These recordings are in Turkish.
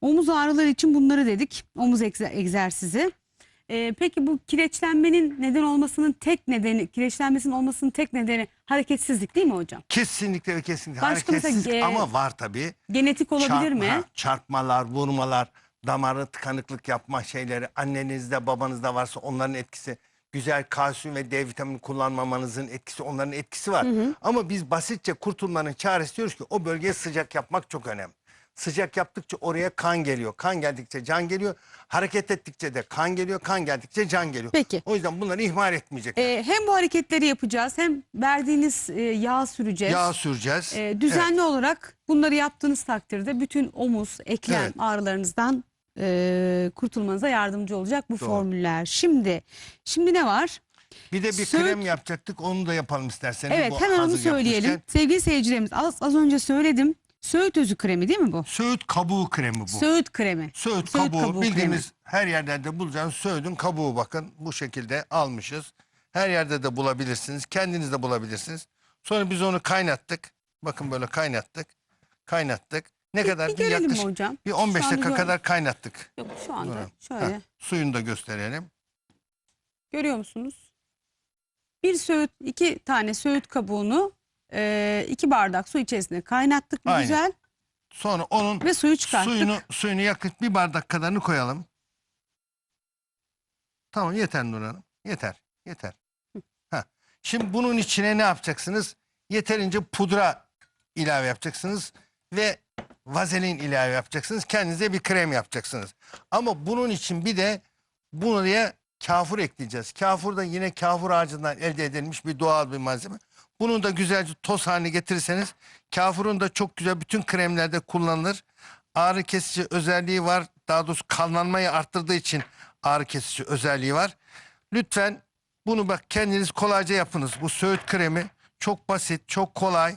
Omuz ağrıları için bunları dedik. Omuz egze- egzersizi. Ee, peki bu kireçlenmenin neden olmasının tek nedeni, kireçlenmesinin olmasının tek nedeni hareketsizlik değil mi hocam? Kesinlikle ve kesinlikle Başka mesela, hareketsiz e, ama var tabii. Genetik olabilir Çarpma- mi? çarpmalar, vurmalar, damarı tıkanıklık yapma şeyleri annenizde babanızda varsa onların etkisi. Güzel kalsiyum ve D vitamini kullanmamanızın etkisi onların etkisi var. Ama biz basitçe kurtulmanın çaresi diyoruz ki o bölgeye sıcak yapmak çok önemli. Sıcak yaptıkça oraya kan geliyor. Kan geldikçe can geliyor. Hareket ettikçe de kan geliyor. Kan geldikçe can geliyor. Peki. O yüzden bunları ihmal etmeyecek. Ee, hem bu hareketleri yapacağız hem verdiğiniz e, yağ süreceğiz. Yağ süreceğiz. Ee, düzenli olarak bunları yaptığınız takdirde bütün omuz, eklem Evet. ağrılarınızdan e, kurtulmanıza yardımcı olacak bu Doğru. formüller. Şimdi şimdi ne var? Bir de bir Söğüt- krem yapacaktık. Onu da yapalım isterseniz. Evet Bu hemen onu söyleyelim. yapmışken. Sevgili seyircilerimiz az, az önce söyledim. Söğüt özü kremi değil mi bu? Söğüt kabuğu kremi bu. Söğüt kremi. Söğüt, Söğüt kabuğu, kabuğu bildiğiniz her yerlerde bulacağınız söğüdün kabuğu bakın bu şekilde almışız. Her yerde de bulabilirsiniz. Kendiniz de bulabilirsiniz. Sonra biz onu kaynattık. Bakın böyle kaynattık. Kaynattık. Ne kadar? bir mi yaklaşık hocam? bir 15 Şu anda dakika gör- kadar kaynattık. Yok şu anda Buyurun. şöyle. Heh, suyunu da gösterelim. Görüyor musunuz? Bir söğüt, iki tane söğüt kabuğunu e, iki bardak su içerisinde kaynattık Aynen. güzel Sonra onun ve suyu çıkarttık. suyunu suyunu yakıt bir bardak kadarını koyalım. Tamam yeter Nur Hanım. Yeter. Yeter. Ha. Şimdi bunun içine ne yapacaksınız? Yeterince pudra ilave yapacaksınız ve vazelin ilave yapacaksınız. Kendinize bir krem yapacaksınız. Ama bunun için bir de buraya kafur ekleyeceğiz. Kafur da yine kafur ağacından elde edilmiş bir doğal bir malzeme. Bunu da güzelce toz haline getirirseniz kafurun da çok güzel bütün kremlerde kullanılır. Ağrı kesici özelliği var. Daha doğrusu kanlanmayı arttırdığı için ağrı kesici özelliği var. Lütfen bunu bak kendiniz kolayca yapınız. Bu söğüt kremi çok basit, çok kolay.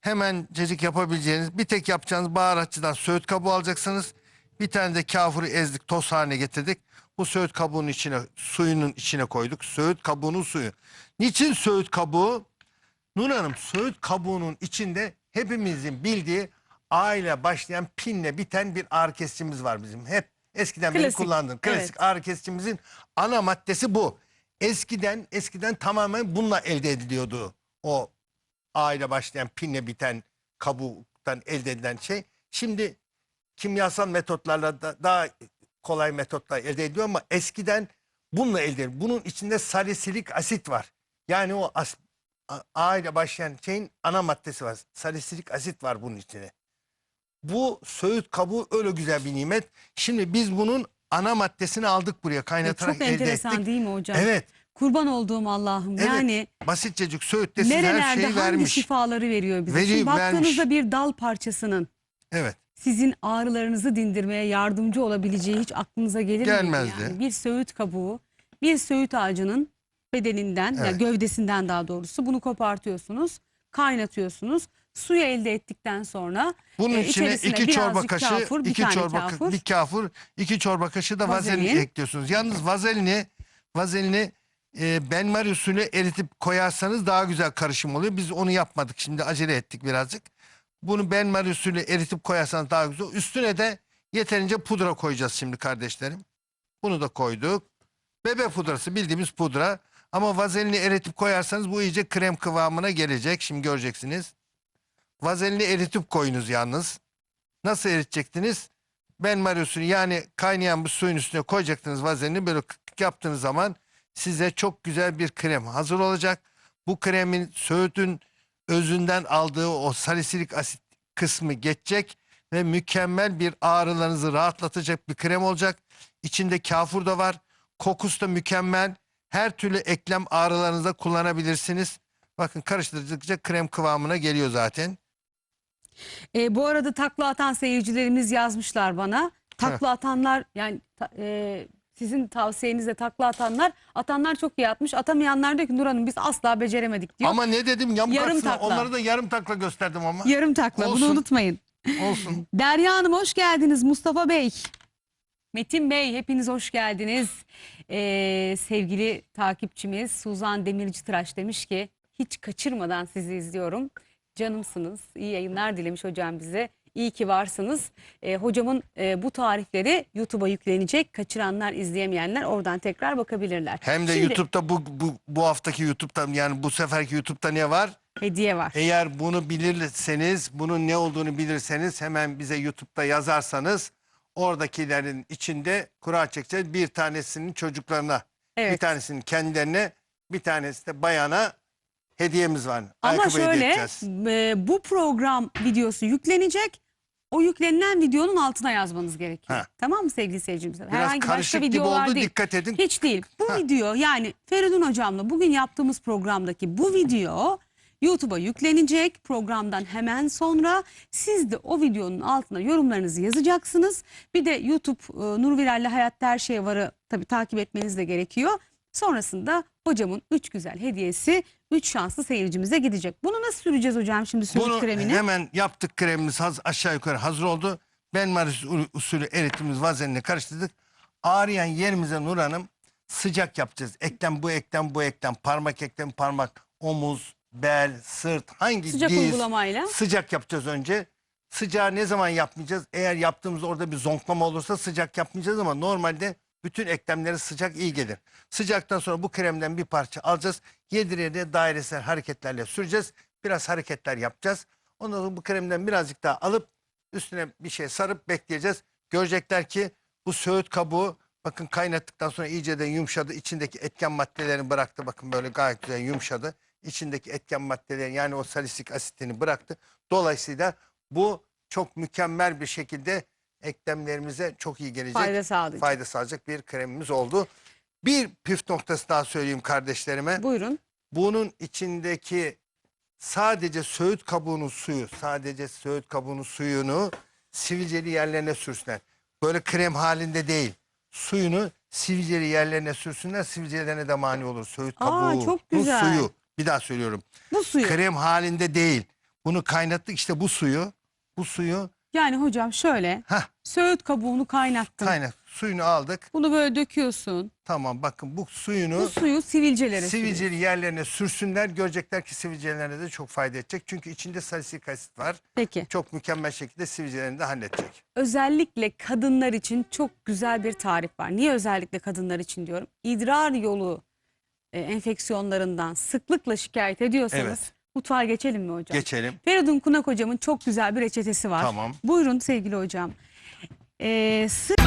Hemen cecik yapabileceğiniz bir tek yapacağınız baharatçıdan söğüt kabuğu alacaksınız. Bir tane de kafuru ezdik, toz haline getirdik. Bu söğüt kabuğunun içine, suyunun içine koyduk. Söğüt kabuğunun suyu. Niçin söğüt kabuğu? Nur Hanım söğüt kabuğunun içinde hepimizin bildiği A ile başlayan pinle biten bir ağrı kesicimiz var bizim. Hep eskiden beri Klasik, kullandığım klasik evet. ağrı kesicimizin ana maddesi bu. Eskiden eskiden tamamen bununla elde ediliyordu. O A ile başlayan pinle biten kabuktan elde edilen şey. Şimdi kimyasal metotlarla da daha kolay metotla elde ediliyor ama eskiden bununla elde ediliyor. Bunun içinde salisilik asit var. Yani o as, A- A ile başlayan şeyin ana maddesi var. Salisilik asit var bunun içinde. Bu söğüt kabuğu öyle güzel bir nimet. Şimdi biz bunun ana maddesini aldık buraya Ya kaynatarak çok elde enteresan ettik. değil mi hocam? Evet. Kurban olduğum Allah'ım. Evet. Yani Basitçecik söğütte size her nerelerde şeyi hangi vermiş. şifaları veriyor bize? Veriyor, Şimdi baktığınızda vermiş. bir dal parçasının Evet. sizin ağrılarınızı dindirmeye yardımcı olabileceği hiç aklınıza gelir miydi? Gelmezdi. Yani? Bir söğüt kabuğu, bir söğüt ağacının bedeninden, ya Evet. gövdesinden daha doğrusu bunu kopartıyorsunuz, kaynatıyorsunuz. Suyu elde ettikten sonra Bunun e, içine iki çorba kaşığı, kafur, bir iki çorba ka- kafur. bir kafur, iki çorba kaşığı da vazelin, Vazelin. ekliyorsunuz. Yalnız vazelini vazelini e, benmar usulü eritip koyarsanız daha güzel karışım oluyor. Biz onu yapmadık. Şimdi acele ettik birazcık. Bunu benmar usulü eritip koyarsanız daha güzel. Üstüne de yeterince pudra koyacağız şimdi kardeşlerim. Bunu da koyduk. Bebe pudrası bildiğimiz pudra. Ama vazelini eritip koyarsanız bu iyice krem kıvamına gelecek. Şimdi göreceksiniz. Vazelini eritip koyunuz yalnız. Nasıl eritecektiniz? Ben mariosunu yani kaynayan bu suyun üstüne koyacaktınız vazelini böyle yaptığınız zaman size çok güzel bir krem hazır olacak. Bu kremin söğütün özünden aldığı o salisilik asit kısmı geçecek ve mükemmel bir ağrılarınızı rahatlatacak bir krem olacak. İçinde kafur da var. Kokusu da mükemmel. Her türlü eklem ağrılarınızda kullanabilirsiniz. Bakın karıştırdıkça krem kıvamına geliyor zaten. E, bu arada takla atan seyircilerimiz yazmışlar bana. Takla atanlar yani ta- e, sizin tavsiyenizle takla atanlar atanlar çok iyi atmış. Atamayanlar diyor ki Nur Hanım biz asla beceremedik diyor. Ama ne dedim yamuk Yarım takla. Onları da yarım takla gösterdim ama. Yarım takla bunu Olsun. unutmayın. Olsun. Derya Hanım hoş geldiniz. Mustafa Bey. Metin Bey hepiniz hoş geldiniz. Ee, sevgili takipçimiz Suzan Demirci Tıraş demiş ki hiç kaçırmadan sizi izliyorum. Canımsınız. İyi yayınlar dilemiş hocam bize. İyi ki varsınız. E, hocamın e, bu tarifleri YouTube'a yüklenecek. Kaçıranlar, izleyemeyenler oradan tekrar bakabilirler. Hem de Şimdi YouTube'da bu, bu, bu haftaki YouTube'da yani bu seferki YouTube'da ne var? hediye var. Eğer bunu bilirseniz, bunun ne olduğunu bilirseniz hemen bize YouTube'da yazarsanız oradakilerin içinde kura çekeceğiz. Bir tanesinin çocuklarına, bir Evet. tanesinin kendilerine, bir tanesi de bayana hediyemiz var. Ama Ayakkabı şöyle e, bu program videosu yüklenecek. O yüklenilen videonun altına yazmanız gerekiyor. Ha. Tamam mı sevgili seyircimiz? Biraz Herhangi başka videolar oldu değil. dikkat edin. Hiç değil. Bu Ha. video yani Feridun hocamla bugün yaptığımız programdaki bu video YouTube'a yüklenecek programdan hemen sonra siz de o videonun altına yorumlarınızı yazacaksınız. Bir de YouTube e, Nur Viral'le Hayatta Her Şey Var'ı tabii takip etmeniz de gerekiyor. Sonrasında hocamın 3 güzel hediyesi 3 şanslı seyircimize gidecek. Bunu nasıl süreceğiz hocam şimdi süt Bunu kremini? hemen yaptık kremimiz haz, aşağı yukarı hazır oldu. Ben Maris usulü eritimiz vazelinle karıştırdık. Ağrıyan yerimize Nur Hanım sıcak yapacağız. Eklem bu eklem bu eklem parmak eklem parmak omuz bel sırt hangi Sıcak diz uygulamayla. sıcak yapacağız önce. Sıcağı ne zaman yapmayacağız? Eğer yaptığımız orada bir zonklama olursa sıcak yapmayacağız ama normalde bütün eklemlere sıcak iyi gelir. Sıcaktan sonra bu kremden bir parça alacağız. Yediriye de dairesel hareketlerle süreceğiz. Biraz hareketler yapacağız. Ondan sonra bu kremden birazcık daha alıp üstüne bir şey sarıp bekleyeceğiz. Görecekler ki bu söğüt kabuğu bakın kaynattıktan sonra iyice de yumuşadı. İçindeki etken maddelerini bıraktı. Bakın böyle gayet güzel yumuşadı. İçindeki etken maddelerin yani o salisik asitini bıraktı. Dolayısıyla bu çok mükemmel bir şekilde eklemlerimize çok iyi gelecek. Fayda sağlayacak. fayda sağlayacak bir kremimiz oldu. Bir püf noktası daha söyleyeyim kardeşlerime. Buyurun. Bunun içindeki sadece söğüt kabuğunun suyu, sadece söğüt kabuğunun suyunu sivilceli yerlerine sürsünler. Böyle krem halinde değil. Suyunu sivilceli yerlerine sürsünler. Sivilcelerine de mani olur. Söğüt Aa, kabuğu. çok Bu güzel. suyu. Bir daha söylüyorum. Bu suyu. Krem halinde değil. Bunu kaynattık işte bu suyu. Bu suyu Yani hocam şöyle Heh. Söğüt kabuğunu kaynattın. kaynak. Suyunu aldık. Bunu böyle döküyorsun. Tamam bakın bu suyunu Bu suyu sivilcelere sürüyorsun. sivilceli yerlerine sürsünler. Görecekler ki sivilcelerine de çok fayda edecek. Çünkü içinde salisilik asit var. Peki. Çok mükemmel şekilde sivilcelerini de halledecek. Özellikle kadınlar için çok güzel bir tarif var. Niye özellikle kadınlar için diyorum? İdrar yolu e, enfeksiyonlarından sıklıkla şikayet ediyorsanız Evet. mutfağa geçelim mi hocam? Geçelim. Feridun Kunak hocamın çok güzel bir reçetesi var. Tamam. Buyurun sevgili hocam. Ee, sırf